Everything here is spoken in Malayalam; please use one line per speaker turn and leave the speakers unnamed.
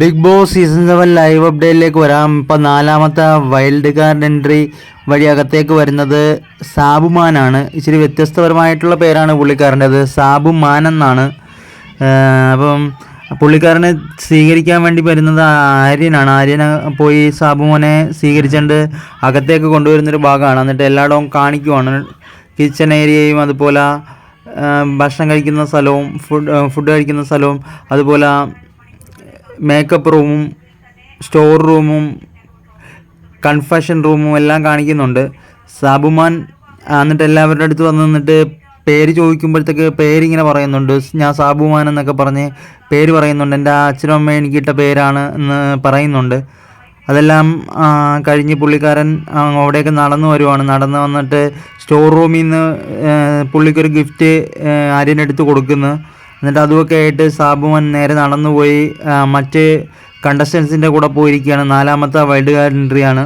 Bigg Boss season seven live അപ്ഡേറ്റിലേക്ക് വരാം. ഇപ്പം നാലാമത്തെ വൈൽഡ് കാർഡ് എൻട്രി വഴി അകത്തേക്ക് വരുന്നത് സാബുമാനാണ് ഇച്ചിരി വ്യത്യസ്തപരമായിട്ടുള്ള പേരാണ് പുള്ളിക്കാരന്റെത്. സാബുമാൻ എന്നാണ്. അപ്പം പുള്ളിക്കാരനെ സ്വീകരിക്കാൻ വേണ്ടി വരുന്നത് ആര്യനാണ്. ആര്യനെ പോയി സാബുമോനെ സ്വീകരിച്ചുകൊണ്ട് അകത്തേക്ക് കൊണ്ടുവരുന്നൊരു ഭാഗമാണ്. എന്നിട്ട് എല്ലായിടവും കാണിക്കുവാണ്. കിച്ചൺ ഏരിയയും അതുപോലെ ഭക്ഷണം കഴിക്കുന്ന സ്ഥലവും ഫുഡ് ഫുഡ് കഴിക്കുന്ന സ്ഥലവും അതുപോലെ മേക്കപ്പ് റൂമും സ്റ്റോർ റൂമും കൺഫഷൻ റൂമും എല്ലാം കാണിക്കുന്നുണ്ട്. സാബുമാൻ എന്നിട്ട് എല്ലാവരുടെ അടുത്ത് വന്ന് നിന്നിട്ട് പേര് ചോദിക്കുമ്പോഴത്തേക്ക് പേരിങ്ങനെ പറയുന്നുണ്ട്. ഞാൻ സാബുമാൻ എന്നൊക്കെ പറഞ്ഞ് പേര് പറയുന്നുണ്ട്. എന്റെ അച്ഛനും അമ്മയും എനിക്കിട്ട പേരാണ് എന്ന് പറയുന്നുണ്ട്. അതെല്ലാം കഴിഞ്ഞ് പുള്ളിക്കാരൻ അവിടെയൊക്കെ നടന്നു വരുവാണ്. നടന്നു വന്നിട്ട് സ്റ്റോർ റൂമിൽ നിന്ന് പുള്ളിക്കൊരു ഗിഫ്റ്റ് ആര്യനെടുത്ത് കൊടുക്കുന്നു. എന്നിട്ട് അതുമൊക്കെ ആയിട്ട് സാബുമാൻ നേരെ നടന്നുപോയി മറ്റ് കണ്ടസ്റ്റൻസിന്റെ കൂടെ പോയിരിക്കുകയാണ്. നാലാമത്തെ വൈൽഡ് കാർഡ് എൻട്രിയാണ്